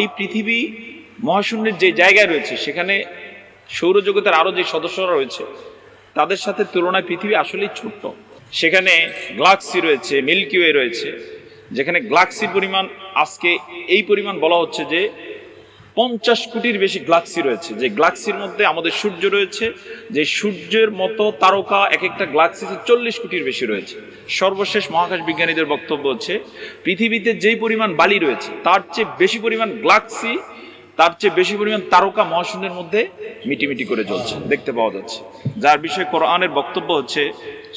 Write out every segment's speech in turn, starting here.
এই পৃথিবী মহাশূন্যের যে জায়গায় রয়েছে, সেখানে সৌরজগতের আরও যে সদস্যরা রয়েছে, তাদের সাথে তুলনায় পৃথিবী আসলেই ছোট্ট। সেখানে গ্লাক্সি রয়েছে মিল্কিওয়ে রয়েছে, যেখানে গ্লাক্সির পরিমাণ আজকে এই পরিমাণ বলা হচ্ছে যে পঞ্চাশ কোটির বেশি গ্লাক্সি রয়েছে। যে গ্লাক্সির মধ্যে আমাদের সূর্য রয়েছে, যে সূর্যের মতো তারকা এক একটা গ্লাক্সিতে চল্লিশ কোটির বেশি রয়েছে। সর্বশেষ মহাকাশ বিজ্ঞানীদের বক্তব্য হচ্ছে, পৃথিবীতে যেই পরিমাণ বালি রয়েছে, তার চেয়ে বেশি পরিমাণ গ্লাক্সি তার চেয়ে বেশি পরিমাণ তারকা মহাশূন্যের মধ্যে মিটিমিটি করে চলছে দেখতে পাওয়া যাচ্ছে। যার বিষয়ে কোরআনের বক্তব্য হচ্ছে,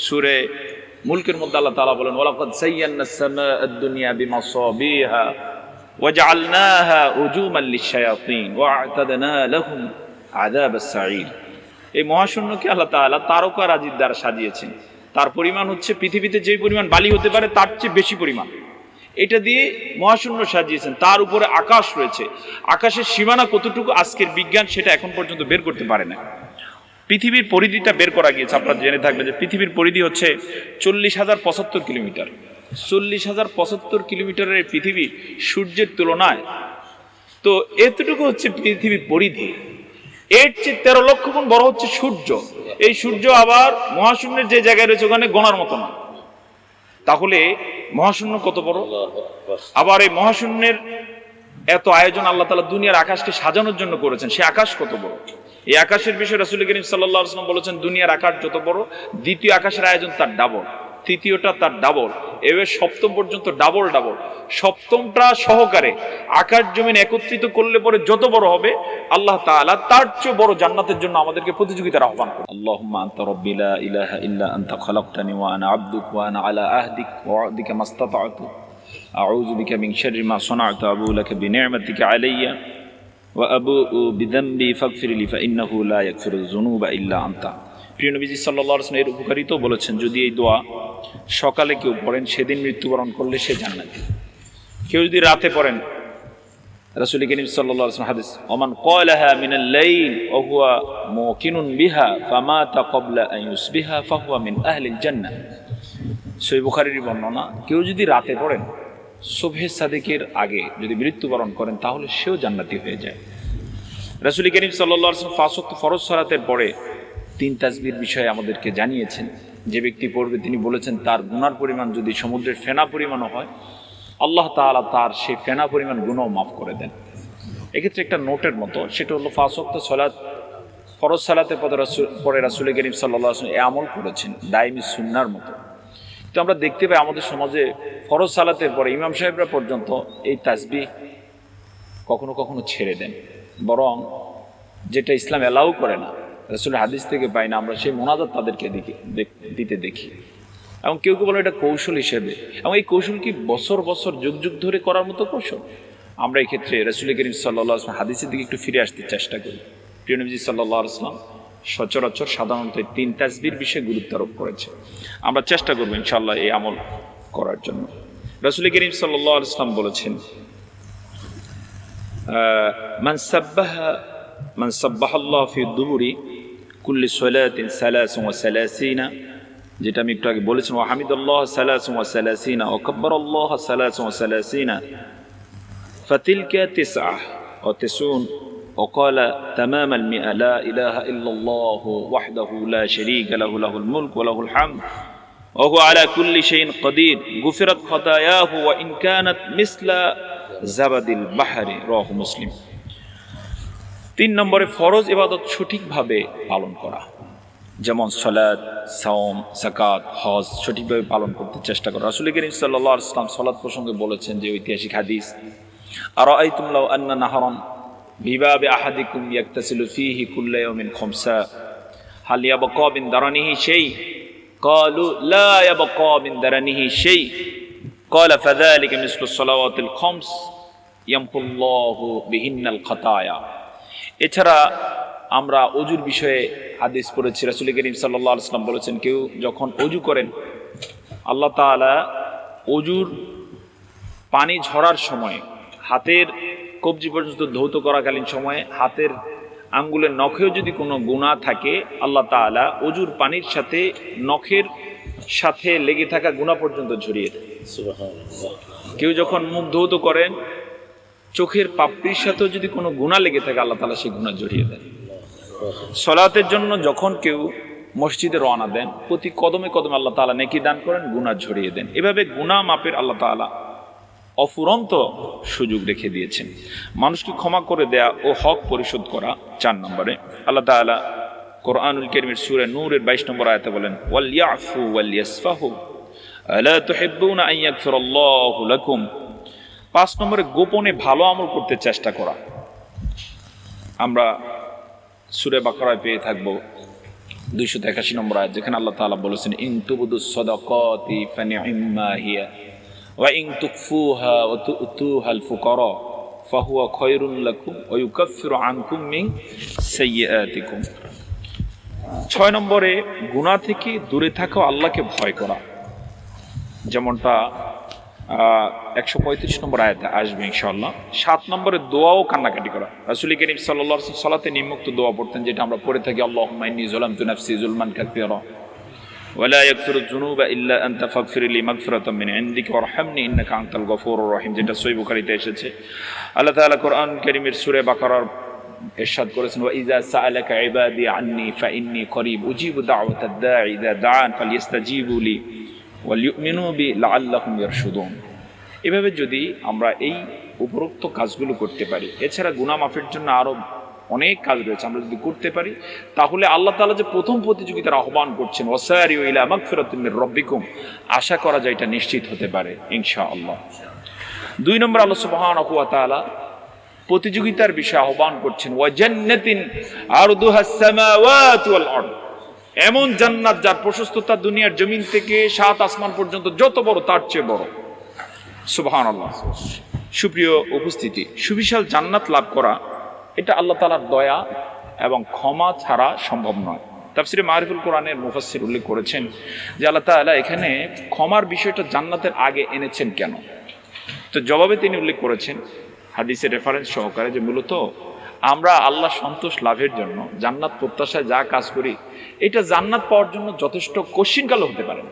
সুরে মুলকের মধ্যে আল্লাহ তালা বলেন, ওয়ালাকাদ সাইয়্যানা সামাআদ দুনিয়া বিমাসাবিহা وجعلناها رجوما للشياطين واعتدنا لهم عذاب السعير এই মহাশূন্যকে আল্লাহ তাআলা তারকা রাজির দ্বারা সাজিয়েছেন তার পরিমাণ হচ্ছে পৃথিবীতে যেই পরিমাণ বালি হতে পারে তার চেয়ে বেশি পরিমাণ এটা দিয়ে মহাশূন্য সাজিয়েছেন তার উপরে আকাশ রয়েছে আকাশের সীমানা কতটুকু আজকের বিজ্ঞান সেটা এখন পর্যন্ত বের করতে পারে না পৃথিবীর পরিধিটা বের করা গিয়েছে আপনারা জেনে থাকবেন যে পৃথিবীর পরিধি হচ্ছে চল্লিশ হাজার পঁচাত্তর কিলোমিটার চল্লিশ হাজার পঁচাত্তর কিলোমিটারের পৃথিবী সূর্যের তুলনায়। তো এতটুকু হচ্ছে পৃথিবীর পরিধি। এর চেয়ে তেরো লক্ষ গুণ বড় হচ্ছে সূর্য। এই সূর্য আবার মহাশূন্যের যে জায়গায় রয়েছে, ওখানে গোনার মতো না। তাহলে মহাশূন্য কত বড়? আবার এই মহাশূন্যের এত আয়োজন আল্লাহ তালা দুনিয়ার আকাশকে সাজানোর জন্য করেছেন। সে আকাশ কত বড়? এই আকাশের বিষয়ে রাসুল করিম সাল্লাহ বলেছেন, দুনিয়ার আকাশ যত বড়, দ্বিতীয় আকাশের আয়োজন তার ডাবল। তৃতীয়টা তার ডাবল এবার সপ্তম পর্যন্ত ডাবল ডাবল সপ্তমটা সহকারে আকাশ জমিন একত্রিত করলে পরে যত বড় হবে, আল্লাহ তাআলা তার চেয়ে বড় জান্নাতের জন্য আমাদেরকে প্রতিযোগিতার আহ্বান করে আল্লাহুম্মা আনতা রাব্বি লা ইলাহা ইল্লা আনতা খালাকতানি ওয়া আনা আবদুক ওয়া আনা আলা আহদিক ওয়া ওয়া'দিকা মাস্তাতা'তু। আউযু বিকা মিন শাররি মা সানা'তু, আবু লাকা বিনি'মাতিকা আলাইয়া। ওয়া আবুউ বিযামবি ফাগফির লি ফাইন্নাহু লা ইয়াগফিরু যুনুবা ইল্লা আনতা। প্রিয় নবীজি আলাইহি এর উপকারিতাও বলেছেন, যদি এই দোয়া সকালে কেউ পড়েন, সেদিন মৃত্যুবরণ করলে সে জান্নাতি। কেউ যদি রাতে পড়েন, রাসূল সাল্লাল্লাহু আলাইহি ওয়াসাল্লাম হাদিস, ওমান ক্বালাহা মিনাল লাইল ওয়া হুয়া মুকিনুন বিহা, ফামাতা ক্বাবলা আন ইউসবিহা, ফাহুয়া মিন আহলিল জান্নাহ। সহিহ বুখারীর বর্ণনা, কেউ যদি রাতে পড়েন সুবহে সাদিকের আগে যদি মৃত্যুবরণ করেন, তাহলে সেও জান্নাতি হয়ে যায়। রাসূল করিম সাল্লাল্লাহু আলাইহি ওয়াসাল্লাম ফাঁস ওয়াক্ত ফরজ সালাতের পরে তিন তাজবির বিষয়ে আমাদেরকে জানিয়েছেন। যে ব্যক্তি পড়বে, তিনি বলেছেন, তার গুনার পরিমাণ যদি সমুদ্রের ফেনা পরিমাণও হয়, আল্লাহ তাআলা তার সেই ফেনা পরিমাণ গুণও মাফ করে দেন। এক্ষেত্রে একটা নোটের মতো, সেটা হলো ফাঁসক্ত সলাৎ ফরজ সালাতের পরে রাসূল পরে রাসুল করিম সাল্লাহ এ আমল করেছেন দাইমি সুন্নার মতো। তো আমরা দেখতে পাই আমাদের সমাজে ফরজ সালাতের পরে ইমাম সাহেবরা পর্যন্ত এই তাজবি কখনো কখনো ছেড়ে দেন। বরং যেটা ইসলাম অ্যালাউ করে না রসুলের হাদিস থেকে পাই না, আমরা সেই মোনাজাত তাদেরকে দিতে দেখি। এবং কেউ কেউ বলো এটা কৌশল হিসেবে। এবং এই কৌশল কি বছর বছর, যুগ যুগ ধরে করার মতো কৌশল? আমরা এই ক্ষেত্রে রসুল করিম সাল্লা হাদিসের দিকে একটু ফিরে আসতে চেষ্টা করি। প্রিয়নবজি সাল্লাহ আসলাম সচরাচর সাধারণত তিন তাসবির বিষয়ে গুরুত্ব আরোপ করেছে। আমরা চেষ্টা করব ইনশাল্লাহ এই আমল করার জন্য। রসুল করিম সাল্লাহ আসলাম বলেছেন মান মানসাব্বাহ ফি দুবুরি كل صلاة ثلاث وثلاثين جيتا যেটা بولسن وحمد الله ثلاث وثلاثين وكبر الله ثلاث وثلاثين فتلك تسعة وتسعون وقال تمام المئة لا إله إلا الله وحده لا شريك له له الملك وله الحمد وهو على كل شيء قدير غفرت خطاياه وإن كانت مثل زبد البحر. رواه مسلم. তিন নম্বরে ফরজ ইবাদত সঠিকভাবে পালন করা যেমন সলাদ সাওম সাকাত হজ সঠিকভাবে পালন করতে চেষ্টা করা রাসুল করিম সাল্লাহ ইসলাম সলাদ প্রসঙ্গে বলেছেন যে ঐতিহাসিক হাদিস আর আই তুমলাউ আন্না নাহরন বিবাবে আহাদিকুম ইয়াক্তাসিলু ফিহি কুল্লা ইয়াউমিন খামসা হাল ইয়াবকা বিন দারানিহি শাই قالوا لا يبقى من درنه شيء قال فذلك مثل الصلوات الخمس يمحو الله بهن الخطايا এছাড়া আমরা অজুর বিষয়ে হাদিস পড়েছি। রাসুল করিম সাল্লাহ আসলাম বলেছেন কেউ যখন অজু করেন আল্লাহ তাআলা অজুর পানি ঝরার সময় হাতের কবজি পর্যন্ত ধৌত করাকালীন সময়ে হাতের আঙ্গুলের নখেও যদি কোনো গুণা থাকে আল্লাহ তাআলা অজুর পানির সাথে নখের সাথে লেগে থাকা গুণা পর্যন্ত ঝরিয়ে দেয় কেউ যখন মুখ ধৌত করেন চোখের পাপড়ির সাথেও যদি কোনো গুণা লেগে থাকে, আল্লাহ তালা সেই গুণা জড়িয়ে দেন। সলাতের জন্য যখন কেউ মসজিদে রওনা দেন, প্রতি কদমে কদমে আল্লাহ তালা নেকি দান করেন, গুণা ঝরিয়ে দেন। এভাবে গুণা মাপের আল্লাহ তালা অফুরন্ত সুযোগ রেখে দিয়েছেন। মানুষকে ক্ষমা করে দেয়া ও হক পরিশোধ করা চার নম্বরে। আল্লাহ তাআলা কোরআনুল করিমের সূরা নূরের 22 নম্বর আয়াতে বলেন, ওয়াল ইয়াফু ওয়াল আলা তুহিব্বুনা আন ইয়াগফিরাল্লাহু লাকুম? পাঁচ নম্বরে গোপনে ভালো আমল করতে চেষ্টা করা। আমরা সূরা বাকারায় পেয়ে থাকব দুইশো একাশি নম্বর আয়াত, যেখানে আল্লাহ তাআলা বলেছেন, ইন তুবদু সাদাকাতি ফানি'ম্মা হিয়া, ওয়া ইন তুকফুহা ওয়া তু'তুহা আল ফুকারা ফাহুয়া খায়রুন লাকুম ওয়া ইউকাফফিরু আনকুম মিন সাইয়্যাতিকুম। ছয় নম্বরে, গুনাহ থেকে দূরে থাকা আল্লাহকে ভয় করা। যেমনটা একশো পঁয়ত্রিশ নম্বর আয়াতে আসবে ইনশাল্লাহ সাত নম্বরে দোয়া ও কান্নাকাটি করা রাসুল করিম সাল্লাহ সালাতে নিম্মুক্ত দোয়া পড়তেন যেটা আমরা পড়ে থাকি আল্লাহ মাইনি জুলাম তু নাফসি জুলমান কাফিরা ولا يغفر الذنوب الا انت فاغفر لي مغفرة من عندك وارحمني انك انت الغفور الرحيم যেটা সহিহ বুখারীতে এসেছে আল্লাহ তাআলা কোরআন কারীমের সূরা বাকারার ইরশাদ করেছেন ওয়া ইযা সাআলাকা ইবাদি আন্নি ফাইন্নী করিব উজিবু দাওয়াতাদ দাঈ ইযা দাআন ফালইস্তাজিবু লি বি এভাবে যদি আমরা এই উপরোক্ত কাজগুলো করতে পারি, এছাড়া গুনাহ মাফের জন্য আরও অনেক কাজ রয়েছে আমরা যদি করতে পারি, তাহলে আল্লাহ তাআলা যে প্রথম প্রতিযোগিতার আহ্বান করছেন রাব্বিকুম, আশা করা যায় এটা নিশ্চিত হতে পারে, ইনশাআল্লাহ। দুই নম্বর আল্লাহ সুবহানাহু ওয়া তাআলা প্রতিযোগিতার বিষয়ে আহ্বান করছেন, ওয়া জান্নাতিন আরদুহাস সামাওয়াতু ওয়াল আরদ। এমন জান্নাত যার প্রশস্ততা দুনিয়ার জমিন থেকে সাত আসমান পর্যন্ত যত বড়, তার চেয়ে বড়। সুবহান সুপ্রিয় উপস্থিতি, সুবিশাল জান্নাত লাভ করা, এটা আল্লাহ তালার দয়া এবং ক্ষমা ছাড়া সম্ভব নয়। তাফসিরে মারিফুল কোরআনের মুফাসসির উল্লেখ করেছেন যে আল্লাহ তাআলা এখানে ক্ষমার বিষয়টা জান্নাতের আগে এনেছেন কেন? তো জবাবে তিনি উল্লেখ করেছেন, হাদিসের রেফারেন্স সহকারে যে মূলত আমরা আল্লাহ সন্তোষ লাভের জন্য জান্নাত প্রত্যাশায় যা কাজ করি, এটা জান্নাত পাওয়ার জন্য যথেষ্ট কশিনকালও হতে পারে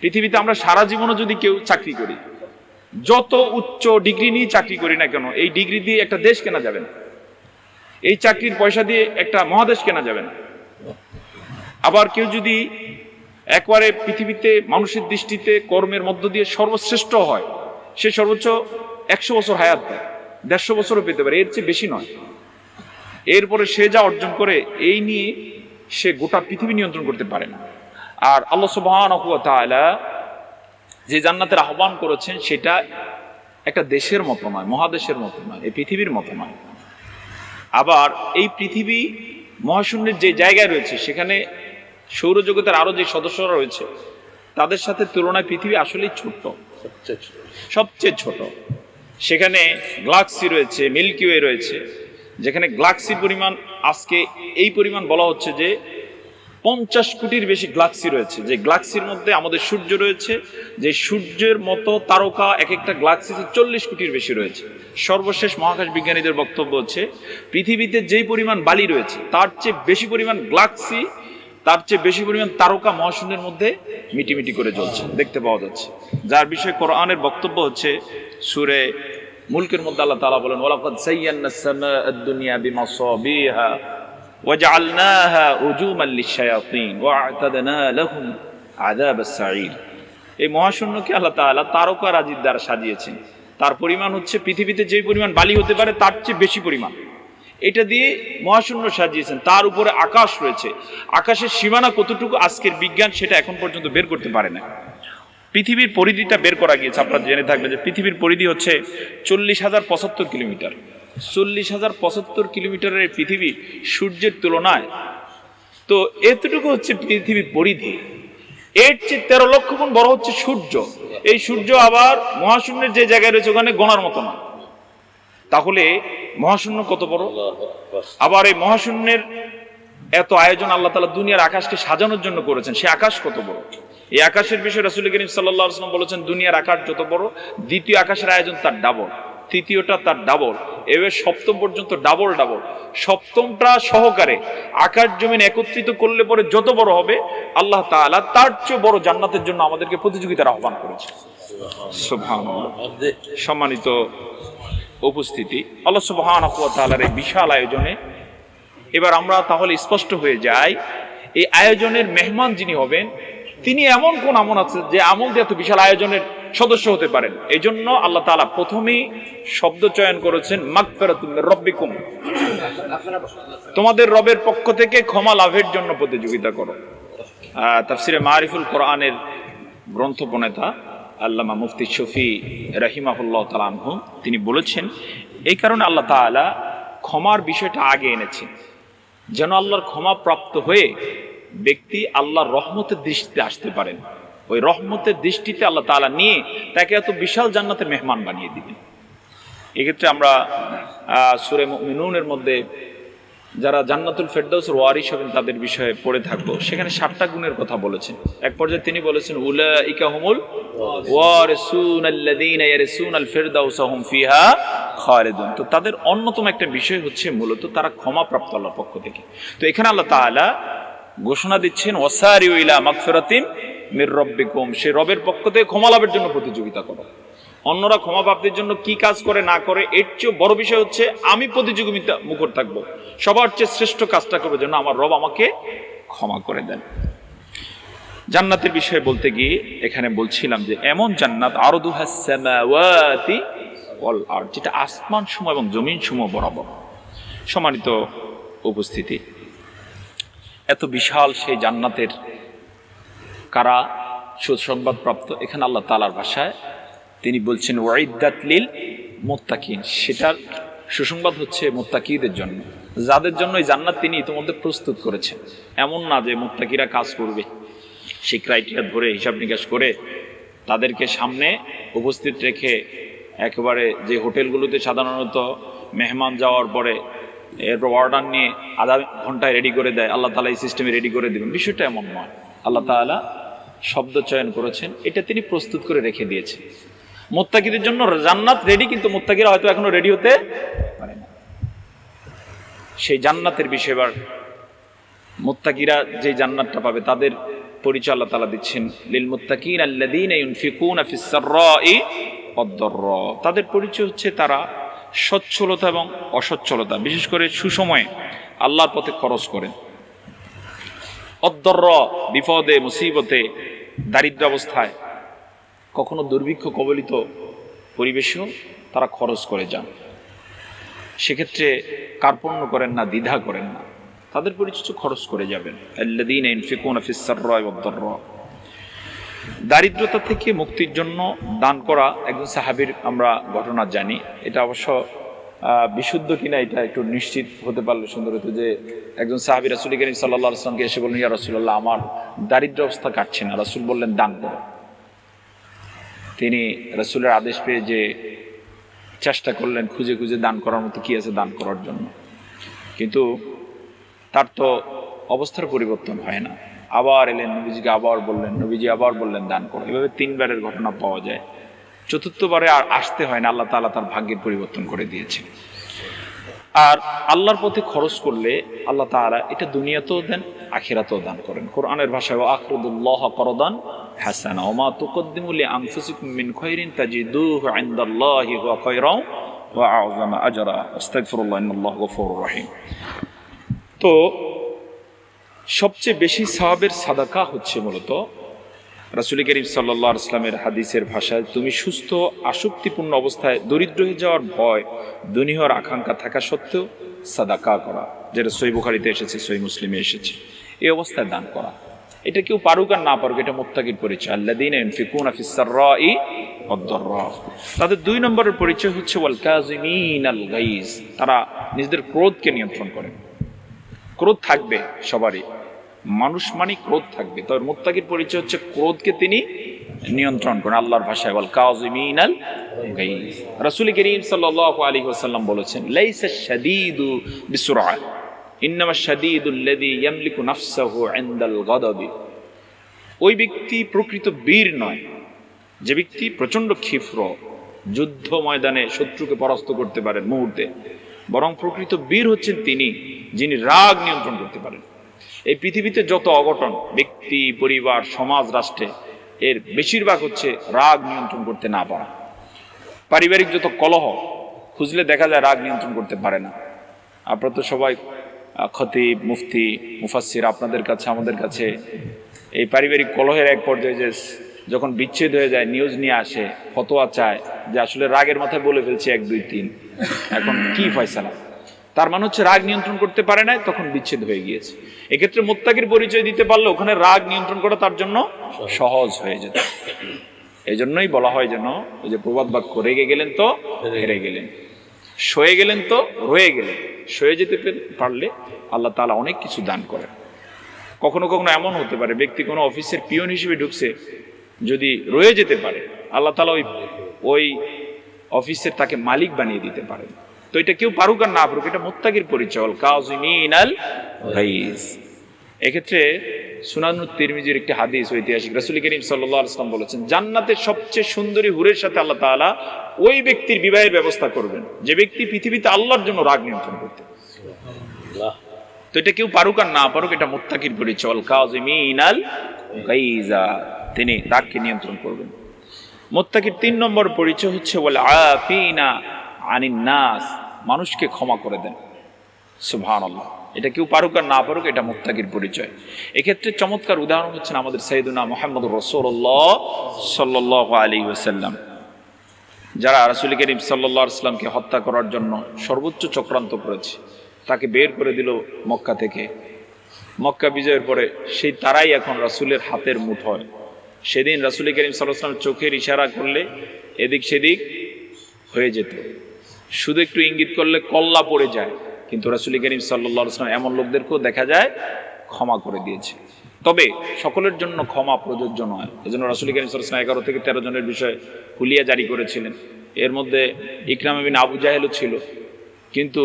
পৃথিবীতে আমরা সারা জীবনও যদি কেউ চাকরি করি, যত উচ্চ ডিগ্রি নিয়ে চাকরি করি না কেন, এই ডিগ্রি দিয়ে একটা দেশ কেনা যাবে না। এই চাকরির পয়সা দিয়ে একটা মহাদেশ কেনা যাবে না। আবার কেউ যদি একবারে পৃথিবীতে মানুষের দৃষ্টিতে কর্মের মধ্য দিয়ে সর্বশ্রেষ্ঠ হয়, সে সর্বোচ্চ একশো বছর হায়াত দেয়। দেড়শো বছরও পেতে পারে এর চেয়ে বেশি নয়। এরপরে সে যা অর্জন করে এই নিয়ে সে গোটা পৃথিবী নিয়ন্ত্রণ করতে পারে না। আর আল্লাহ সুবহানাহু ওয়া যে জান্নাতের আহ্বান করেছেন সেটা একটা দেশের মতো নয় মহাদেশের মতো নয় এই পৃথিবীর মতো নয়। আবার এই পৃথিবী মহাশূন্যের যে জায়গায় রয়েছে সেখানে সৌরজগতের আরও যে সদস্যরা রয়েছে তাদের সাথে তুলনায় পৃথিবী আসলেই ছোট্ট। সবচেয়ে ছোট। সেখানে গ্লাক্সি রয়েছে, মিল্কি ওয়ে রয়েছে, যেখানে গ্লাক্সির পরিমাণ আজকে এই পরিমাণ বলা হচ্ছে যে পঞ্চাশ কোটির বেশি গ্লাক্সি রয়েছে। যে গ্লাক্সির মধ্যে আমাদের সূর্য রয়েছে, যে সূর্যের মতো তারকা এক একটা গ্লাক্সিতে চল্লিশ কোটির বেশি রয়েছে। সর্বশেষ মহাকাশ বিজ্ঞানীদের বক্তব্য হচ্ছে, পৃথিবীতে যেই পরিমাণ বালি রয়েছে, তার চেয়ে বেশি পরিমাণ গ্লাক্সি তার চেয়ে বেশি পরিমাণ তারকা মহাশূন্যের মধ্যে মিটিমিটি করে চলছে দেখতে পাওয়া যাচ্ছে। যার বিষয়ে কোরআনের বক্তব্য হচ্ছে, সুরে মুলকের মধ্যে আল্লাহ তাআলা বলেন, ওয়ালাকাদ সাইয়্যানা সামাআ আদ-দুনিয়া বিমাসাবিহা ওয়াজআলনাহা রুজুমান লিশ-শায়াতিন ওয়া'তাদনা লাহুম আযাব আস-সাঈর এই মহাশূন্যকে আল্লাহ তাআলা তারকা রাজির দ্বারা সাজিয়েছেন। তার পরিমাণ হচ্ছে পৃথিবীতে যেই পরিমাণ বালি হতে পারে, তার চেয়ে বেশি পরিমাণ। এটা দিয়ে মহাশূন্য সাজিয়েছেন। তার উপরে আকাশ রয়েছে। আকাশের সীমানা কতটুকু আজকের বিজ্ঞান সেটা এখন পর্যন্ত বের করতে পারে না। পৃথিবীর পরিধিটা বের করা গিয়েছে, আপনারা জেনে থাকবেন যে পৃথিবীর পরিধি হচ্ছে চল্লিশ হাজার পঁচাত্তর কিলোমিটার। চল্লিশ হাজার পঁচাত্তর কিলোমিটারের পৃথিবী সূর্যের তুলনায়। তো এতটুকু হচ্ছে পৃথিবীর পরিধি। এর চেয়ে তেরো লক্ষ গুণ বড় হচ্ছে সূর্য। এই সূর্য আবার মহাশূন্যের যে জায়গায় রয়েছে, ওখানে গোনার মতো না। তাহলে মহাশূন্য কত বড়? আবার এই মহাশূন্যের এত আয়োজন আল্লাহ তালা দুনিয়ার আকাশকে সাজানোর জন্য করেছেন সে আকাশ কত বড়? এই আকাশের বিষয়ে রাসুল করিম সাল্লাহ আসলাম বলেছেন দুনিয়ার আকাশ যত বড় দ্বিতীয় আকাশের আয়োজন তার ডাবল তৃতীয়টা তার ডাবল এবার সপ্তম পর্যন্ত ডাবল ডাবল। সপ্তমটা সহকারে আকাশ জমিন একত্রিত করলে পরে যত বড় হবে আল্লাহ তাআলা তার চেয়ে বড় জান্নাতের জন্য আমাদেরকে প্রতিযোগিতার আহ্বান করেছে সম্মানিত উপস্থিতি। আল্লাহ সুবহানাহু ওয়া এই বিশাল আয়োজনে। এবার আমরা তাহলে স্পষ্ট হয়ে যাই, এই আয়োজনের মেহমান যিনি হবেন, তিনি এমন কোন আমল আছে যে আমল দিয়ে এত বিশাল আয়োজনের সদস্য হতে পারেন? এই জন্য আল্লাহ তাআলা প্রথমেই শব্দ চয়ন করেছেন মাগফিরাতুম মির রব্বিকুম। তোমাদের রবের পক্ষ থেকে ক্ষমা লাভের জন্য প্রতিযোগিতা করো। তাফসিরে মারিফুল কোরআনের গ্রন্থ প্রণেতা। আল্লামা মুফতি শফি রাহিমাহুল্লাহ তালানহু তিনি বলেছেন, এই কারণে আল্লাহ তাআলা ক্ষমার বিষয়টা আগে এনেছেন। যেন আল্লাহর ক্ষমা প্রাপ্ত হয়ে ব্যক্তি আল্লাহর রহমতের দৃষ্টিতে আসতে পারেন। ওই রহমতের দৃষ্টিতে আল্লাহ তাআলা নিয়ে তাকে এত বিশাল জান্নাতের মেহমান বানিয়ে দিবেন। এক্ষেত্রে আমরা সুরে মিনুনের মধ্যে যারা জান্নাতুল ফেরদাউসের ওয়ারিস হবেন তাদের বিষয়ে পড়ে থাকব। সেখানে সাতটা গুণের কথা বলেছেন। এক পর্যায়ে তিনি বলেছেন, উলাইকা হুমুল ওয়ারিসুন আল্লাযীনা ইয়ারিসুন আল ফিরদাউস হুম ফিহা খালিদুন। তো তাদের অন্যতম একটা বিষয় হচ্ছে মূলত তারা ক্ষমা প্রাপ্ত আল্লাহর পক্ষ থেকে। তো এখানে আল্লাহ তাআলা ঘোষণা দিচ্ছেন, ওয়াসারিউ ইলা মাগফিরাতিন মির রব্বিকুম। সে রবের পক্ষ থেকে ক্ষমা লাভের জন্য প্রতিযোগিতা করো। অন্যরা ক্ষমা প্রাপ্তির জন্য কি কাজ করে না করে, এর চেয়ে বড় বিষয় হচ্ছে আমি প্রতিযোগিতা মুখর থাকব। সবার চেয়ে শ্রেষ্ঠ কাজটা করব যেন আমার রব আমাকে ক্ষমা করে দেন। জান্নাতের বিষয়ে বলতে গিয়ে এখানে বলছিলাম যে, এমন জান্নাত আরও দু আরদ, যেটা আসমান সমূহ এবং জমিন সমূহ বরাবর সম্মানিত উপস্থিতি। এত বিশাল সেই জান্নাতের কারা সুসংবাদ প্রাপ্ত এখানে আল্লাহ তালার ভাষায় তিনি বলছেন ওয়াইদাত লিল মোত্তাকিন। সেটার সুসংবাদ হচ্ছে মোত্তাকিদের জন্য। যাদের জন্য এই জান্নাত তিনি ইতিমধ্যে প্রস্তুত করেছেন। এমন না যে মোত্তাকিরা কাজ করবে। সেই ক্রাইটেরিয়া ধরে হিসাব নিকাশ করে তাদেরকে সামনে উপস্থিত রেখে একেবারে যে হোটেলগুলোতে সাধারণত মেহমান যাওয়ার পরে এরপর অর্ডার নিয়ে আধা ঘন্টায় রেডি করে দেয়, আল্লাহ তালা এই সিস্টেমে রেডি করে দেবেন। বিষয়টা এমন নয়। আল্লাহ তাআলা শব্দ চয়ন করেছেন। এটা তিনি প্রস্তুত করে রেখে দিয়েছেন। মোত্তাকিদের জন্য জান্নাত রেডি কিন্তু মোত্তাকিরা হয়তো এখনও রেডি হতে পারে না। সেই জান্নাতের বিষয় এবার মোত্তাকিরা যে জান্নাতটা পাবে, তাদের পরিচয় আল্লাহ তাআলা দিচ্ছেন, লিল মুত্তাকিন আল্লাযীনা ইউনফিকুনা ফিস সাররাই ওয়াদ-দাররা তাদের পরিচয় হচ্ছে তারা সচ্ছলতা এবং অসচ্ছলতা, বিশেষ করে সুসময়ে আল্লাহর পথে খরচ করেন। অদ্দর্র বিপদে, মুসিবতে দারিদ্র অবস্থায় কখনো দুর্ভিক্ষ কবলিত পরিবেশেও তারা খরচ করে যান। সেক্ষেত্রে কার্পণ্য করেন না, দ্বিধা করেন না। তাদের পরিচিত খরচ করে যাবেন। দারিদ্রতা থেকে মুক্তির জন্য দান করা একজন সাহাবীর আমরা ঘটনা জানি। এটা অবশ্য বিশুদ্ধ কিনা এটা একটু নিশ্চিত হতে পারলে সুন্দর হতো যে একজন সাহাবী রাসুল করিম সাল্লাহ আসলামকে এসে বললেন, ইয়া রাসূলুল্লাহ, আমার দারিদ্র অবস্থা কাটছে না। রাসুল বললেন, দান করো। তিনি রসুলের আদেশ পেয়ে যে চেষ্টা করলেন খুঁজে খুঁজে দান করার মতো কী আছে দান করার জন্য। কিন্তু তার তো অবস্থার পরিবর্তন হয় না। আবার এলেন, নবীজিকে আবার বললেন, নবীজি আবার বললেন দান করো। এভাবে তিনবারের ঘটনা পাওয়া যায়। চতুর্থবারে আর আসতে হয় না, আল্লাহ তালা তার ভাগ্যের পরিবর্তন করে দিয়েছে আর আল্লাহর পথে খরচ করলে আল্লাহ তাআলা এটা দুনিয়াতেও দেন, আখিরাতেও দান করেন। কোরআনের ভাষায় আখরুদুল্লাহ করদান হাসানা। ওমা তুকদ্দিমু লিআনফুসিকুম মিন খায়রিন তাজিদুহু ইনদাল্লাহি হুয়া খায়রাও ওয়া আ'যামা আজরা। আস্তাগফিরুল্লাহ, ইন্নাল্লাহু গফুরুর রহিম। তো সবচেয়ে বেশি সাহাবের সাদাকা হচ্ছে মূলত রাসুল করিম সাল্লা ইসলামের হাদিসের ভাষায়, তুমি সুস্থ, আসক্তিপূর্ণ অবস্থায় দরিদ্র হয়ে যাওয়ার ভয় দুনিয়ার আকাঙ্ক্ষা থাকা সত্ত্বেও সাদাকা করা। যেটা সই বুখারিতে এসেছে সই মুসলিমে এসেছে। এই অবস্থায় দান করা। এটা কেউ পারুক আর না পারুক, এটা মোত্তাকির পরিচয়। আল্লাদিন সাররাই ওয়াদ-দাররা তাদের দুই নম্বরের পরিচয় হচ্ছে তারা নিজেদের ক্রোধকে নিয়ন্ত্রণ করে। ক্রোধ থাকবে সবারই। মানুষ মানে ক্রোধ থাকবে। তবে মুত্তাকির পরিচয় হচ্ছে ক্রোধকে তিনি নিয়ন্ত্রণ করেন আল্লাহর ভাষায় বল গাইজ রাসূল করিম সাল্লাল্লাহু আলাইহি ওয়াসাল্লাম বলেছেন, লাইসা শাদীদু বিসুরআ, ইন্নামা শাদীদু আল্লাযী ইয়ামলিকু নাফসাহু ইনদাল গাদাবি। ওই ব্যক্তি প্রকৃত বীর নয়। যে ব্যক্তি প্রচণ্ড ক্ষিপ্র, যুদ্ধ ময়দানে শত্রুকে পরাস্ত করতে পারেন মুহূর্তে, বরং প্রকৃত বীর হচ্ছেন তিনি, যিনি রাগ নিয়ন্ত্রণ করতে পারেন। এই পৃথিবীতে যত অঘটন, ব্যক্তি, পরিবার, সমাজ, রাষ্ট্রে, এর বেশিরভাগ হচ্ছে রাগ নিয়ন্ত্রণ করতে না পারা। পারিবারিক যত কলহ, খুঁজলে দেখা যায় রাগ নিয়ন্ত্রণ করতে পারে না। আপনারা তো সবাই খতিব, মুফতি মুফাসির আপনাদের কাছে, আমাদের কাছে, এই পারিবারিক কলহের এক পর্যায়ে যে যখন বিচ্ছেদ হয়ে যায় নিউজ নিয়ে আসে, ফতোয়া চায় যে আসলে রাগের মাথায় বলে ফেলছে এক, দুই, তিন। এখন কি ফয়সালা? তার মানে হচ্ছে রাগ নিয়ন্ত্রণ করতে পারে না তখন বিচ্ছেদ হয়ে গিয়েছে। এক্ষেত্রে মোত্তাকির পরিচয় দিতে পারলে ওখানে রাগ নিয়ন্ত্রণ করা তার জন্য সহজ হয়ে যেত। এই জন্যই বলা হয় যেন ওই যে প্রবাদ বাক্য রেগে গেলেন তো হেরে গেলেন। সয়ে গেলেন তো রয়ে গেলেন। সয়ে যেতে পারলে আল্লাহ তালা অনেক কিছু দান করেন। কখনো কখনো এমন হতে পারে ব্যক্তি কোনো অফিসের পিয়ন হিসেবে ঢুকছে যদি রয়ে যেতে পারে আল্লাহ তালা ওই ওই অফিসের তাকে মালিক বানিয়ে দিতে পারেন। তো এটা কেউ পারুক আর না পারুক এটা মোত্তাকির পরিচয় কাজিমিনাল গাইজ। এক্ষেত্রে সুনানুত তিরমিজির একটি হাদিস ঐতিহাসিক রাসূল করিম ওয়াসাল্লাম বলেছেন জান্নাতের সবচেয়ে সুন্দরী হুরের সাথে আল্লাহ তাআলা ওই ব্যক্তির বিবাহের ব্যবস্থা করবেন যে ব্যক্তি পৃথিবীতে আল্লাহর জন্য রাগ নিয়ন্ত্রণ করতে। তো এটা কেউ পারুক আর না পারুক এটা মুত্তাকির পরিচয় আল কাজিমিনাল গাইজা তিনি রাগকে নিয়ন্ত্রণ করবেন। মুত্তাকির তিন নম্বর পরিচয় হচ্ছে বলে আফিনা আনিন নাস। মানুষকে ক্ষমা করে দেন। সুবহানাল্লাহ। এটা কেউ পারুক আর না পারুক, এটা মুত্তাকির পরিচয়। এক্ষেত্রে চমৎকার উদাহরণ হচ্ছেন আমাদের সৈয়দুনা মোহাম্মদ রসুল্লাহ সাল্লাহ আলী ওসাল্লাম যারা রাসুল করিম সাল্লাহ আসলামকে হত্যা করার জন্য সর্বোচ্চ চক্রান্ত করেছে, তাকে বের করে দিল মক্কা থেকে। মক্কা বিজয়ের পরে সেই তারাই এখন রাসুলের হাতের মুঠোয় সেদিন রাসুল করিম সাল্লাহাম চোখের ইশারা করলে এদিক সেদিক হয়ে যেত। শুধু একটু ইঙ্গিত করলে কল্লা পড়ে যায় কিন্তু রাসুল করিম সাল্লাহ আসলাম এমন লোকদেরকেও দেখা যায় ক্ষমা করে দিয়েছে। তবে সকলের জন্য ক্ষমা প্রযোজ্য নয়। এজন্য রাসুল করিম সাল্লাম এগারো থেকে তেরো জনের বিষয়ে হুলিয়া জারি করেছিলেন। এর মধ্যে ইকরাম বিন আবু জাহেলও ছিল। কিন্তু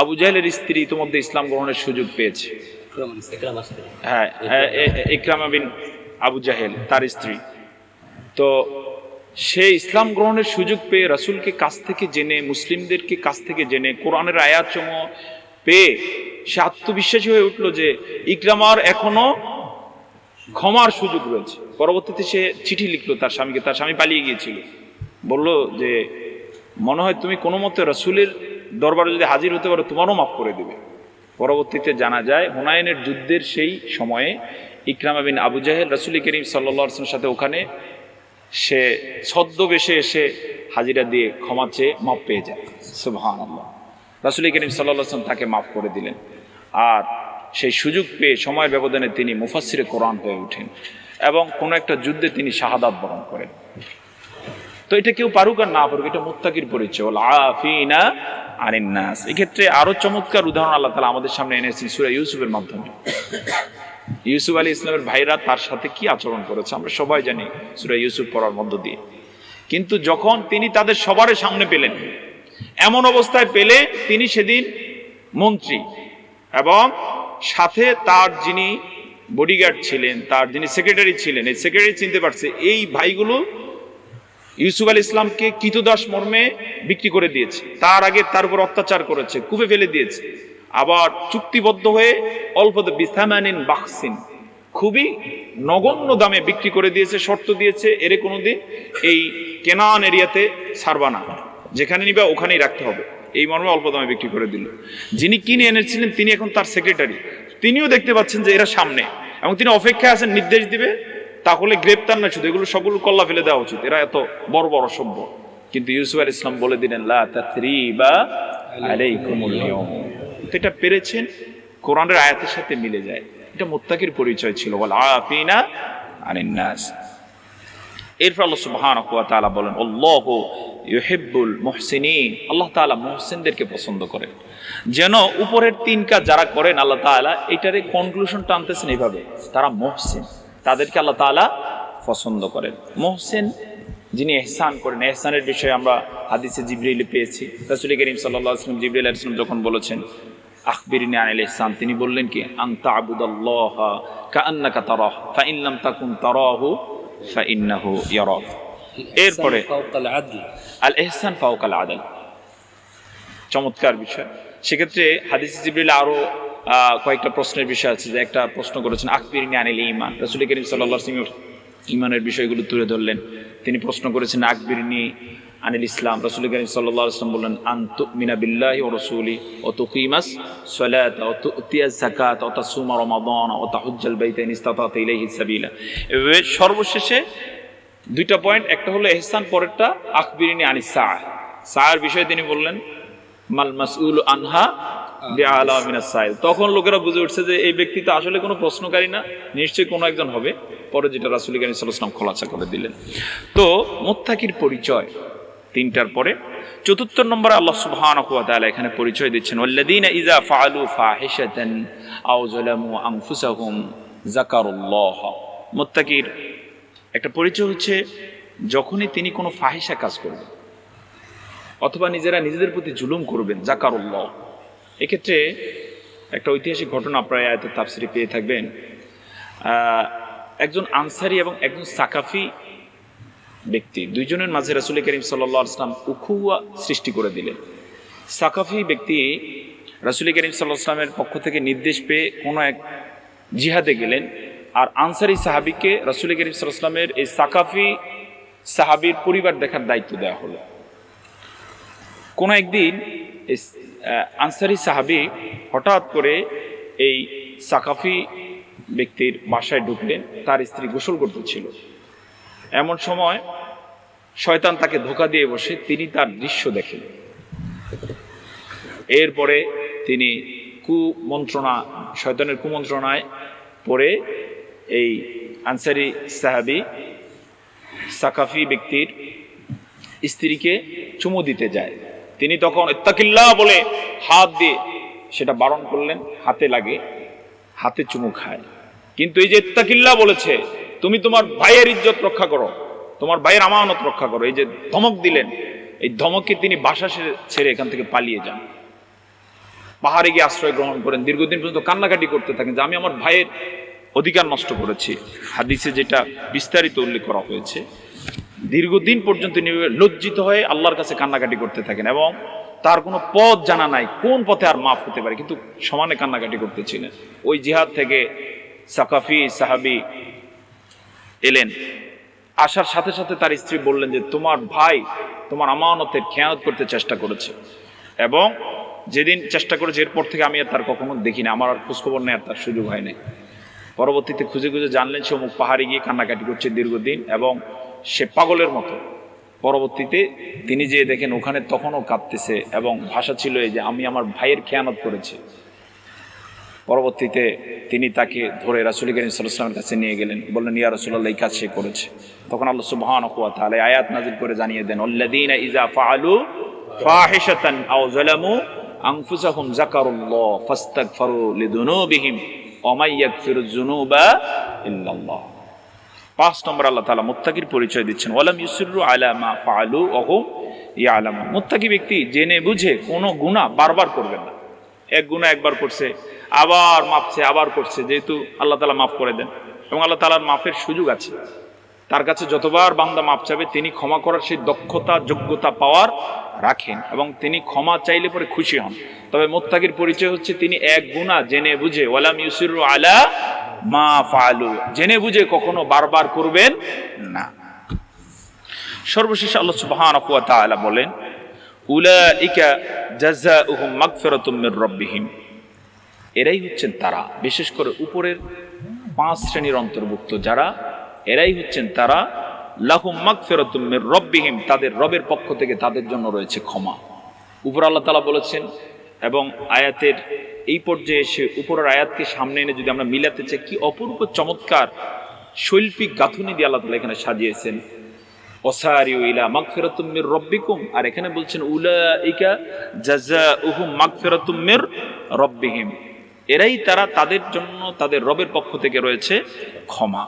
আবু জাহেলের স্ত্রী ইতিমধ্যে ইসলাম গ্রহণের সুযোগ পেয়েছে। হ্যাঁ হ্যাঁ, ইকরামা বিন আবু জাহেল তার স্ত্রী। তো সে ইসলাম গ্রহণের সুযোগ পেয়ে রাসূলকে কাছ থেকে জেনে, মুসলিমদেরকে কাছ থেকে জেনে, কোরআনের আয়াতসমূহ পেয়ে সে আত্মবিশ্বাসী হয়ে উঠল যে ইকরামার এখনও ক্ষমার সুযোগ রয়েছে। পরবর্তীতে সে চিঠি লিখলো তার স্বামীকে, তার স্বামী পালিয়ে গিয়েছিল। বলল যে, মনে হয় তুমি কোনো মতে রসুলের দরবারে যদি হাজির হতে পারো, তোমারও মাফ করে দেবে। পরবর্তীতে জানা যায়, হুনায়নের যুদ্ধের সেই সময়ে ইকরামা বিন আবু জাহেল, রসুল করিম সাল্লামের সাথে ওখানে সে ছদ্মবেশে এসে হাজিরা দিয়ে ক্ষমা চেয়ে মাপ পেয়ে যায়। সুবহান আল্লাহ রসুল করিম সাল্লাম তাকে মাফ করে দিলেন। আর সেই সুযোগ পেয়ে সময়ের ব্যবধানে তিনি মুফাসিরে কোরআন হয়ে ওঠেন এবং কোনো একটা যুদ্ধে তিনি শাহাদাত বরণ করেন। তো এটা কেউ পারুক আর না পারুক, এটা মুত্তাকির পরিচয়। আফিনা আনিন এক্ষেত্রে আরও চমৎকার উদাহরণ আল্লাহ তালা আমাদের সামনে এনেছেন সূরা ইউসুফের মাধ্যমে। ইউসুফ আলী ইসলামের ভাইরা তার সাথে কি আচরণ করেছে? আমরা সবাই জানি সূরা ইউসুফ পড়ার মধ্য দিয়ে। কিন্তু যখন তিনি তাদের সবার সামনে পেলেন, এমন অবস্থায় পেলে তিনি সেদিন মন্ত্রী এবং সাথে তার যিনি বডিগার্ড ছিলেন, তার যিনি সেক্রেটারি ছিলেন, এই সেক্রেটারি চিনতে পারছে, এই ভাইগুলো ইউসুফ আল ইসলামকে কিতদাস মর্মে বিক্রি করে দিয়েছে। তার আগে তার উপর অত্যাচার করেছে, কুপে ফেলে দিয়েছে। আবার চুক্তিবদ্ধ হয়ে অল্প বিথামানিন বাক্সিন। খুবই নগণ্য দামে বিক্রি করে দিয়েছে, শর্ত দিয়েছে, এরে কোনোদিন এই কেনান এরিয়াতে ছাড়বা না। যেখানে নিবা ওখানেই রাখতে হবে। এই মর্মে অল্প দামে বিক্রি করে দিল। যিনি কিনে এনেছিলেন, তিনি এখন তার সেক্রেটারি। তিনিও দেখতে পাচ্ছেন যে এরা সামনে। এবং তিনি অপেক্ষায় আছেন, নির্দেশ দিবে, তাহলে গ্রেপ্তার না শুধু। এগুলো সবগুলো কল্লা ফেলে দেওয়া উচিত। এরা এত বড় বড় সভ্য। কিন্তু ইউসুফ আল ইসলাম বলে দিলেন, লা তাথরিবা আলাইকুমুল ইয়াউম। এটা পেরেছেন, কোরআনের আয়াতের সাথে মিলে যায়। এটা মুত্তাকির পরিচয় ছিল। বল আফিনা আনিন নাস। এরপর আল্লাহ সুবহানাহু ওয়া তাআলা বলেন, আল্লাহু ইউহিব্বুল মুহসিনিন। আল্লাহ তাআলা মুহসিনদেরকে পছন্দ করেন। যেন উপরের তিন কাজ যারা করেন, আল্লাহ তাআলা এটারে কনক্লুশন টানতেছেন এইভাবে। তারা মুহসিন। তাদেরকে আল্লাহ তাআলা পছন্দ করেন। মুহসিন যিনি এহসান করেন, এহসানের বিষয়ে আমরা হাদিসে জিবরিলে পেয়েছি। রাসূল করিম সাল্লাল্লাহু আলাইহি ওয়াসাল্লাম, জিবরিল আলাইহিস সালাম যখন বলেছেন আখবিরিনি আনিল ইহসান তিনি বললেন কি? আবুদাল্লাহ তারাহ ফাইন লাম তাকুন তারাহু ফাইন্নাহু ইয়ারাক এরপরে আল চমৎকার বিষয়। সেক্ষেত্রে হাদিস আরও আহ, কয়েকটা প্রশ্নের বিষয় আছে যে একটা প্রশ্ন করেছেন আকবিরিনি আনিল ইমান রাসূল করিম আলাইহি ওয়াসাল্লাম ইমানের বিষয়গুলো তুলে ধরলেন। তিনি প্রশ্ন করেছেন আকবিরিনি আনিল ইসলাম, রসুল করিম সাল্লাহ বললেন আন্তু মিনা বিল্লাহি ও রসুলি ও তুকিমাস সলাত ও তুতিয়াজ জাকাত ও তাসুমা রমাদান ও তাহুজ্জাল বাইতাইন ইস্তাতাত ইলাইহি সাবিলা। সর্বশেষে দুইটা পয়েন্ট, একটা হলো এহসান, পরেরটা আখবিরিনী আনিস সাহ সাহের বিষয়ে তিনি বললেন, মাল মাসউল আনহা তখন লোকেরা বুঝে উঠছে যে এই ব্যক্তি তো আসলে কোনো প্রশ্নকারী না, নিশ্চয়ই কোনো একজন হবে। পরে যেটা রাসূল করিম সাল্লাল্লাহু আলাইহি ওয়াসাল্লাম খোলাসা করে দিলেন। তো মুত্তাকির পরিচয় তিনটার পরে চতুর্থ নম্বরে আল্লাহ তাআলা এখানে পরিচয় দিচ্ছেন, ওয়াল্লাযীনা ইযা ফাআলু ফাহিশাতান আও যালামু আনফুসাহুম যাকারুল্লাহ। মুত্তাকির, একটা পরিচয় হচ্ছে যখনই তিনি কোনো ফাহিশা কাজ করবেন অথবা নিজেরা নিজেদের প্রতি জুলুম করবেন জাকারুল্লাহ এক্ষেত্রে একটা ঐতিহাসিক ঘটনা আপনারা আয়ত তাফসিরে পেয়ে থাকবেন। একজন আনসারি এবং একজন সাকাফি ব্যক্তি। দুইজনের মাঝে রাসুল করিম সাল্লাহ আসলাম উখুয়া সৃষ্টি করে দিলেন। সাকাফি ব্যক্তি রাসুল করিম সাল্লাহ পক্ষ থেকে নির্দেশ পেয়ে কোনো এক জিহাদে গেলেন। আর আনসারি সাহাবিকে রাসুল করিম সাল্লাহ আসলামের এই সাকাফি সাহাবির পরিবার দেখার দায়িত্ব দেওয়া হলো। কোনো একদিন আনসারি সাহাবি হঠাৎ করে এই সাকাফি ব্যক্তির বাসায় ঢুকলেন। তার স্ত্রী গোসল করতেছিল এমন সময় শয়তান তাকে ধোকা দিয়ে বসে, তিনি তার দৃশ্য দেখেন। এরপরে তিনি কুমন্ত্রণা, শয়তানের কুমন্ত্রণায় পড়ে এই আনসারি সাহাবি, সাকাফি ব্যক্তির স্ত্রীকে চুমু দিতে যায়। তিনি তখন ইত্তাকিল্লাহ বলে হাত দিয়ে সেটা বারণ করলেন, হাতে লাগে, হাতে চুমু খায়। কিন্তু এই যে ইত্তাকিল্লাহ বলেছে তুমি তোমার ভাইয়ের ইজ্জত রক্ষা করো। তোমার ভাইয়ের আমানত রক্ষা করো। এই যে ধমক দিলেন, এই ধমককে তিনি বাসা ছেড়ে- এখান থেকে পালিয়ে যান। পাহাড়ে গিয়ে আশ্রয় গ্রহণ করেন। দীর্ঘদিন পর্যন্ত কান্নাকাটি করতে থাকেন যে, আমি আমার ভাইয়ের অধিকার নষ্ট করেছি। হাদিসে যেটা বিস্তারিত উল্লেখ করা হয়েছে, দীর্ঘদিন পর্যন্ত লজ্জিত হয়ে আল্লাহর কাছে কান্নাকাটি করতে থাকেন এবং তার কোনো পথ জানা নাই, কোন পথে আর মাফ হতে পারে, কিন্তু সমানে কান্নাকাটি করতেছিলেন ওই জিহাদ থেকে সাকাফি, সাহাবি এলেন। আসার সাথে সাথে তার স্ত্রী বললেন যে, তোমার ভাই তোমার আমানতের খেয়ানত করতে চেষ্টা করেছে এবং যেদিন চেষ্টা করেছে, এরপর থেকে আমি আর তার কখনো দেখিনি। আমার আর খোঁজখবর নেই, আর তার সুযোগ হয় নাই। পরবর্তীতে খুঁজে খুঁজে জানলেন, সে অমুক পাহাড়ে গিয়ে কান্নাকাটি করছে দীর্ঘদিন এবং সে পাগলের মতো। পরবর্তীতে তিনি যে দেখেন, ওখানে তখনও কাঁদতেছে এবং ভাষা ছিল এই যে, আমি আমার ভাইয়ের খেয়ানত করেছি। পরবর্তীতে তিনি তাকে ধরে রাসুল করিম সাল্লামের কাছে নিয়ে গেলেন। বললেন, ইয়া রসুল্লাহ এই কাজ সে করেছে। তখন আল্লাহ সুবহান হুয়া তাহলে আয়াত নাজিল করে জানিয়ে দেন, আল্লাযীনা ইজা ফাআলু ফাহিশাতান আও যালামু আনফুসাহুম যাকারুল্লাহ ফাস্তাগফারু লিযুনুবিহিম ওয়া মাই ইয়াগফিরুয যুনুবা ইল্লাল্লাহ। পাঁচ নম্বর আল্লাহ তাআলা মুত্তাকির পরিচয় দিচ্ছেন, ওয়ালাম ইউসিরু আলা মা ফাআলু ওয়া হুম ইয়ালামুন। মুত্তাকি ব্যক্তি জেনে বুঝে কোনো গুনাহ বারবার করবেন না। এক গুণা একবার করছে আবার মাপছে আবার করছে, যেহেতু আল্লাহ তালা মাফ করে দেন এবং আল্লাহ তালার মাফের সুযোগ আছে। তার কাছে যতবার বান্দা মাপ চাবে, তিনি ক্ষমা করার সেই দক্ষতা, যোগ্যতা পাওয়ার রাখেন এবং তিনি ক্ষমা চাইলে পরে খুশি হন। তবে মোত্তাকির পরিচয় হচ্ছে, তিনি এক গুণা জেনে বুঝে, ওয়ালাম ইউসিরু আলা মা ফালু, জেনে বুঝে কখনো বারবার করবেন না। সর্বশেষ আল্লাহ সুবহানাহু ওয়া তাআলা বলেন, উলাইকা জাযাউহুম মাগফিরাতুম মির এরাই হচ্ছেন তারা। বিশেষ করে উপরের পাঁচ শ্রেণির অন্তর্ভুক্ত যারা, এরাই হচ্ছেন তারা লাহুম মাগফিরাতুম মির রাব্বিহিম, তাদের রবের পক্ষ থেকে তাদের জন্য রয়েছে ক্ষমা। উপর আল্লাহ তাআলা বলেছেন, এবং আয়াতের এই পর্যায়ে এসে উপরের আয়াতকে সামনে এনে যদি আমরা মিলাতে চাই, কি অপূর্ব চমৎকার শৈল্পিক গাঁথুনি দিয়ে আল্লাহ তাআলা এখানে সাজিয়েছেন। ওসারিউ ইলা মাগফিরাতুম মির রব্বিকুম, আর এখানে বলছেন, উলাইকা জাযাউহুম মাগফিরাতুম মির রব্বিহিম। এরাই তারা তাদের জন্য, তাদের রবের পক্ষ থেকে রয়েছে ক্ষমা।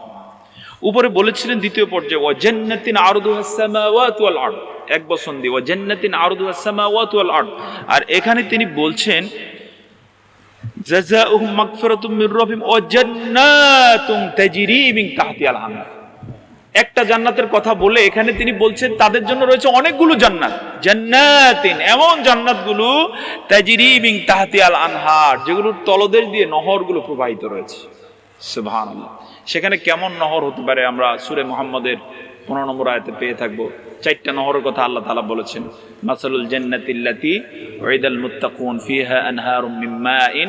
উপরে বলেছিলেন দ্বিতীয় পর্যায়ে ও জান্নাতিন আরদু সামাওয়াতু ওয়াল আরদ। এক বসন ও জান্নাতিন আরদুহাস সামাওয়াতু ওয়াল আরদ। আর এখানে তিনি বলছেন জাযাউহুম মাগফিরাতুম মির রব্বিহিম ওয়া জান্নাতুন তাজরি মিন তাহতিহাল আনহার একটা জান্নাতের কথা বলে এখানে তিনি বলছেন, তাদের জন্য রয়েছে অনেকগুলো জান্নাত। জান্নাতিন, এমন জান্নাতগুলো, তাজরি মিন তাহতিহাল আনহার, যেগুলোর তলদেশ দিয়ে নহরগুলো প্রবাহিত রয়েছে। সুবহানাল্লাহ। সেখানে কেমন নহর হতে পারে আমরা সুরে মুহাম্মদের পনেরো নম্বর আয়তে পেয়ে থাকব। চারটা নহরের কথা আল্লাহ তালা বলেছেন। মাসালুল জান্নাতিল্লাতি ওয়াইদাল মুত্তাকুন, ফিহা আনহারুম মিন মাইন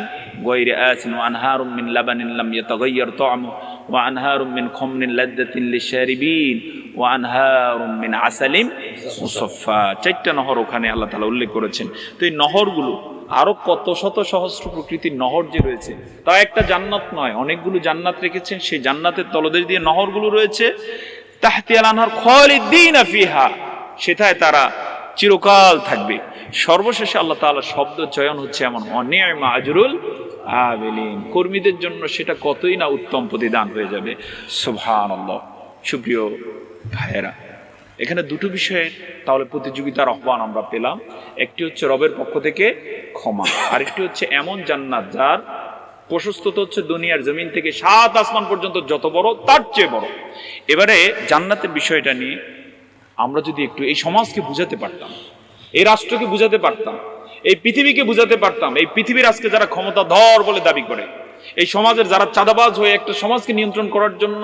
আনহারুম মিন লাবানিন লাম ইয়াতাগায়্যার তা'মু ওয়া আনহারুম মিন খামরিন লাযযাতিন লিশারিবিন ওয়া আনহারুম মিন আসালিন মুসাফফা চারটা নহর ওখানে আল্লাহ তাআলা উল্লেখ করেছেন। তো এই নহরগুলো আরও কত শত সহস্র প্রকৃতির নহর যে রয়েছে, তা একটা জান্নাত নয়। অনেকগুলো জান্নাত রেখেছেন, সেই জান্নাতের তলদেশ দিয়ে নহরগুলো রয়েছে। তাহতিয়াল আনহার খালিদিন ফিহা সেটায় তারা চিরকাল থাকবে। সর্বশেষে আল্লাহ তাআলা শব্দ চয়ন হচ্ছে এমন, অনিয়ম আজরুল আবেলিন। কর্মীদের জন্য সেটা কতই না উত্তম প্রতিদান হয়ে যাবে। সুবহানাল্লাহ। সুপ্রিয় ভাইয়েরা, এখানে দুটো বিষয়ের তাহলে প্রতিযোগিতার আহ্বান আমরা পেলাম। একটি হচ্ছে রবের পক্ষ থেকে ক্ষমা, আরেকটি হচ্ছে এমন জান্নাত যার প্রশস্ততা হচ্ছে দুনিয়ার জমিন থেকে সাত আসমান পর্যন্ত যত বড়, তার চেয়ে বড়। এবারে জান্নাতের বিষয়টা নিয়ে আমরা যদি একটু এই সমাজকে বুঝাতে পারতাম, এই রাষ্ট্রকে বুঝাতে পারতাম এই পৃথিবীকে বুঝাতে পারতাম, এই পৃথিবীর আজকে যারা ক্ষমতা ধর বলে দাবি করে, এই সমাজের যারা চাঁদাবাজ হয়ে একটা সমাজকে নিয়ন্ত্রণ করার জন্য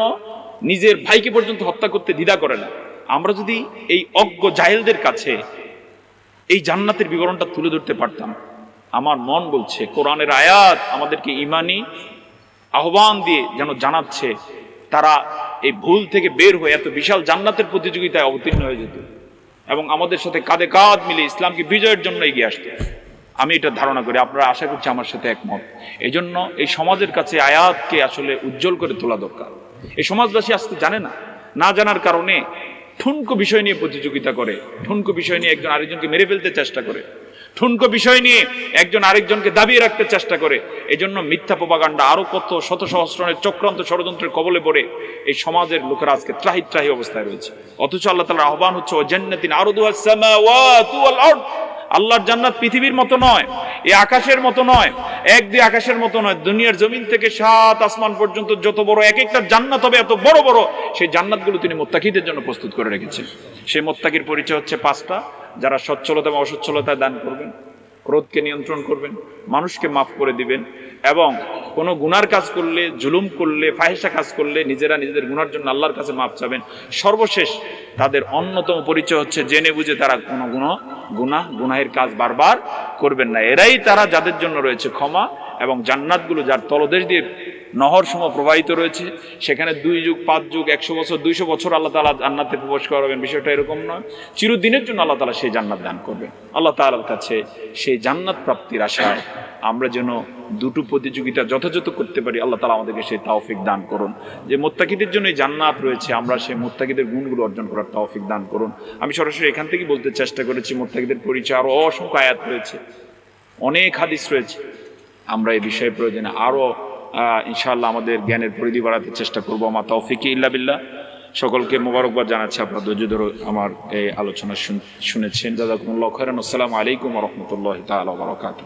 নিজের ভাইকে পর্যন্ত হত্যা করতে দ্বিধা করে না, আমরা যদি এই অজ্ঞ জাহেলদের কাছে এই জান্নাতের বিবরণটা তুলে ধরতে পারতাম, আমার মন বলছে কোরআনের আয়াত আমাদেরকে ইমানি আহ্বান দিয়ে যেন জানাচ্ছে, তারা এই ভুল থেকে বের হয়ে এত বিশাল জান্নাতের প্রতিযোগিতায় অবতীর্ণ হয়ে যেত। এবং আমাদের সাথে কাঁধে কাঁধ মিলে ইসলামকে বিজয়ের জন্য এগিয়ে আসতে আমি এটা ধারণা করি, আপনারা আশা করছি আমার সাথে একমত। এই জন্য এই সমাজের কাছে আয়াতকে আসলে উজ্জ্বল করে তোলা দরকার। এই সমাজবাসী আজকে জানে না না জানার কারণে ঠুনকো বিষয় নিয়ে প্রতিযোগিতা করে, ঠুনকো বিষয় নিয়ে একজন আরেকজনকে মেরে ফেলতে চেষ্টা করে। ঠুনকো বিষয় নিয়ে একজন আরেকজনকে দাবিয়ে রাখতে চেষ্টা করে। এই জন্য মিথ্যা পোপাগান্ডা আরও কত শত সহস্রণের চক্রান্ত ষড়যন্ত্রের কবলে পড়ে এই সমাজের লোকেরা আজকে ত্রাহি ত্রাহি অবস্থায় রয়েছে। অথচ আল্লাহ তালার আহ্বান হচ্ছে ও জেন্নাতিন ওয়াল আরদ। আল্লাহর জান্নাত পৃথিবীর মতো নয়, এই আকাশের মতো নয়, এক দুই আকাশের মতো নয়, দুনিয়ার জমিন থেকে সাত আসমান পর্যন্ত যত বড় এক একটা জান্নাত হবে, এত বড় বড়, সেই জান্নাতগুলো তিনি মোত্তাকিদের জন্য প্রস্তুত করে রেখেছেন। সেই মোত্তাকির পরিচয় হচ্ছে পাঁচটা, যারা সচ্ছলতা এবং অসচ্ছলতায় দান করবেন, ক্রোধকে নিয়ন্ত্রণ করবেন, মানুষকে মাফ করে দিবেন এবং কোনো গুনার কাজ করলে, জুলুম করলে ফাহেসা কাজ করলে নিজেরা নিজেদের গুনার জন্য আল্লাহর কাছে মাপ চাবেন। সর্বশেষ তাদের অন্যতম পরিচয় হচ্ছে জেনে বুঝে তারা কোনো গুণ, গুনাহ, গুনাহের কাজ বারবার করবেন না। এরাই তারা যাদের জন্য রয়েছে ক্ষমা এবং জান্নাতগুলো যার তলদেশ দিয়ে নহর সম প্রবাহিত রয়েছে। সেখানে দুই যুগ, পাঁচ যুগ, একশো বছর, দুইশো বছর আল্লাহ তালা জান্নাতে প্রবেশ করাবেন। বিষয়টা এরকম নয়। চিরদিনের জন্য আল্লাহ তালা সেই জান্নাত দান করবেন। আল্লাহ তালার কাছে সেই জান্নাত প্রাপ্তির আশায় আমরা যেন দুটো প্রতিযোগিতা যথাযথ করতে পারি, আল্লাহ তালা আমাদেরকে সেই তাওফিক দান করুন। যে মোত্তাকিদের জন্য এই জান্নাত রয়েছে, আমরা সেই মোত্তাকিদের গুণগুলো অর্জন করার তাওফিক দান করুন। আমি সরাসরি এখান থেকে বলতে চেষ্টা করেছি, মোত্তাকিদের পরিচয় আরও অসংখ্য আয়াত রয়েছে। অনেক হাদিস রয়েছে। আমরা এই বিষয়ে প্রয়োজনে আরও ইনশাআল্লাহ আমাদের জ্ঞানের পরিধি বাড়াতে চেষ্টা করব। আমার তৌফিকি ইল্লা বিল্লাহ। সকলকে মোবারকবাদ জানাচ্ছি। আপনার ধৈর্য ধরে আমার এই আলোচনা শুনেছেন। দাদা কুমুল্লাহ খৈরান আসসালামু আলাইকুম রহমতুল্লাহ তালা বারকাত